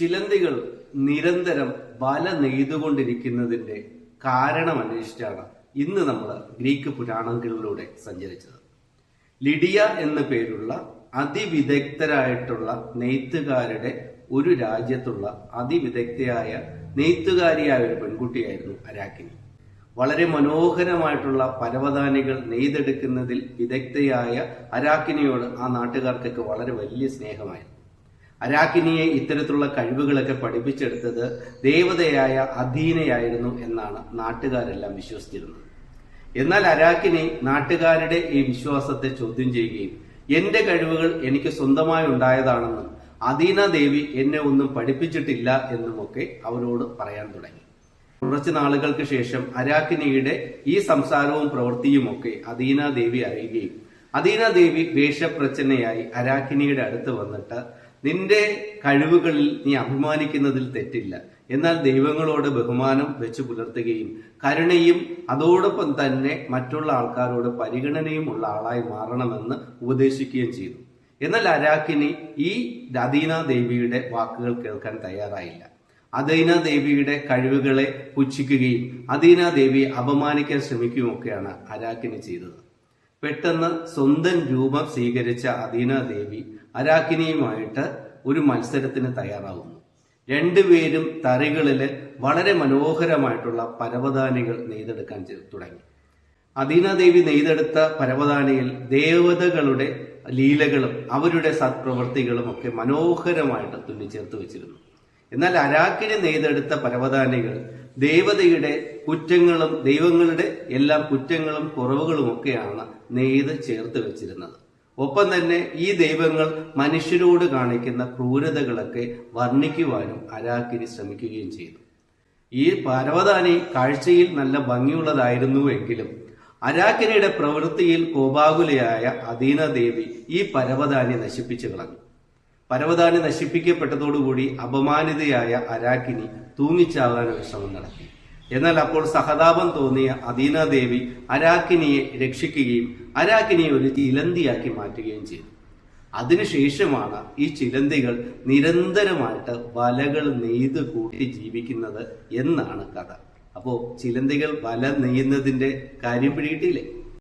ചിലന്തികൾ നിരന്തരം വല നെയ്തുകൊണ്ടിരിക്കുന്നതിന്റെ കാരണം അന്വേഷിച്ചാണ് ഇന്ന് നമ്മൾ ഗ്രീക്ക് പുരാണങ്ങളിലൂടെ സഞ്ചരിച്ചത്. ലിഡിയ എന്ന പേരുള്ള അതിവിദഗ്ധരായിട്ടുള്ള നെയ്ത്തുകാരുടെ ഒരു രാജ്യത്തുള്ള അതിവിദഗ്ധയായ നെയ്ത്തുകാരിയായ ഒരു പെൺകുട്ടിയായിരുന്നു അരാക്കിനി. വളരെ മനോഹരമായിട്ടുള്ള പരവതാനികൾ നെയ്തെടുക്കുന്നതിൽ വിദഗ്ധയായ അരാക്കിനിയോട് ആ നാട്ടുകാർക്കൊക്കെ വളരെ വലിയ സ്നേഹമായിരുന്നു. അരാക്കിനിയെ ഇത്തരത്തിലുള്ള കഴിവുകളൊക്കെ പഠിപ്പിച്ചെടുത്തത് ദേവതയായ അധീനയായിരുന്നു എന്നാണ് നാട്ടുകാരെല്ലാം വിശ്വസിച്ചിരുന്നത്. എന്നാൽ അരാക്കിനി നാട്ടുകാരുടെ ഈ വിശ്വാസത്തെ ചോദ്യം ചെയ്യുകയും എന്റെ കഴിവുകൾ എനിക്ക് സ്വന്തമായി ഉണ്ടായതാണെന്നും അധീന ദേവി എന്നെ ഒന്നും പഠിപ്പിച്ചിട്ടില്ല എന്നുമൊക്കെ അവരോട് പറയാൻ തുടങ്ങി. കുറച്ച് നാളുകൾക്ക് ശേഷം അരാക്കിനിയുടെ ഈ സംസാരവും പ്രവൃത്തിയുമൊക്കെ അധീന ദേവി അറിയുകയും അധീന ദേവി വേഷപ്രച്ഛനയായി അരാക്കിനിയുടെ അടുത്ത് വന്നിട്ട് നിന്റെ കഴിവുകളിൽ നീ അഭിമാനിക്കുന്നതിൽ തെറ്റില്ല. എന്നാൽ ദൈവങ്ങളോട് ബഹുമാനം വെച്ച് പുലർത്തുകയും കരുണയും അതോടൊപ്പം തന്നെ മറ്റുള്ള ആൾക്കാരോട് പരിഗണനയും ഉള്ള ആളായി മാറണമെന്ന് ഉപദേശിക്കുകയും ചെയ്തു. എന്നാൽ അരാക്കിനി ഈ അദീന ദേവിയുടെ വാക്കുകൾ കേൾക്കാൻ തയ്യാറായില്ല. അദീന ദേവിയുടെ കഴിവുകളെ പുച്ഛിക്കുകയും അദീന ദേവിയെ അപമാനിക്കാൻ ശ്രമിക്കുകയുമൊക്കെയാണ് അരാക്കിനി ചെയ്തത്. പെട്ടെന്ന് സ്വന്തം രൂപം സ്വീകരിച്ച അദീന ദേവി അരാക്കിനിയുമായിട്ട് ഒരു മത്സരത്തിന് തയ്യാറാകുന്നു രണ്ടുപേരും തറികളിൽ വളരെ മനോഹരമായിട്ടുള്ള പരവതാനികൾ നെയ്തെടുക്കാൻ തുടങ്ങി. അദീനാദേവി നെയ്തെടുത്ത പരവതാനിയിൽ ദേവതകളുടെ ലീലകളും അവരുടെ സത്പ്രവൃത്തികളും ഒക്കെ മനോഹരമായിട്ട് തുന്നിച്ചേർത്ത് വെച്ചിരുന്നു. എന്നാൽ അരാക്കിനെ നെയ്തെടുത്ത പരവതാനികൾ ദേവതയുടെ കുറ്റങ്ങളും ദൈവങ്ങളുടെ എല്ലാ കുറ്റങ്ങളും കുറവുകളും ഒക്കെയാണ് നെയ്ത് ചേർത്ത് വെച്ചിരുന്നത്. ഒപ്പം തന്നെ ഈ ദൈവങ്ങൾ മനുഷ്യരോട് കാണിക്കുന്ന ക്രൂരതകളൊക്കെ വർണിക്കുവാനും അരാക്കിനി ശ്രമിക്കുകയും ചെയ്തു. ഈ പരവതാനി കാഴ്ചയിൽ നല്ല ഭംഗിയുള്ളതായിരുന്നുവെങ്കിലും അരാക്കിനിയുടെ പ്രവൃത്തിയിൽ കോപാകുലയായ അദീന ദേവി ഈ പരവതാനി നശിപ്പിച്ചു കളഞ്ഞു. പരവതാനി നശിപ്പിക്കപ്പെട്ടതോടുകൂടി അപമാനിതയായ അരാക്കിനി തൂങ്ങിച്ചാകാനൊരു ശ്രമം നടത്തി. എന്നാൽ അപ്പോൾ സഹതാപം തോന്നിയ അദീന ദേവി അരാക്കിനിയെ രക്ഷിക്കുകയും അരാക്കിനിയെ ഒരു ചിലന്തിയാക്കി മാറ്റുകയും ചെയ്തു. അതിനുശേഷമാണ് ഈ ചിലന്തികൾ നിരന്തരമായിട്ട് വലകൾ നെയ്ത് കൂട്ടി ജീവിക്കുന്നത് എന്നാണ് കഥ. അപ്പോ ചിലന്തികൾ വല നെയ്യുന്നതിന്റെ കാര്യം പിടിയിട്ടില്ലേ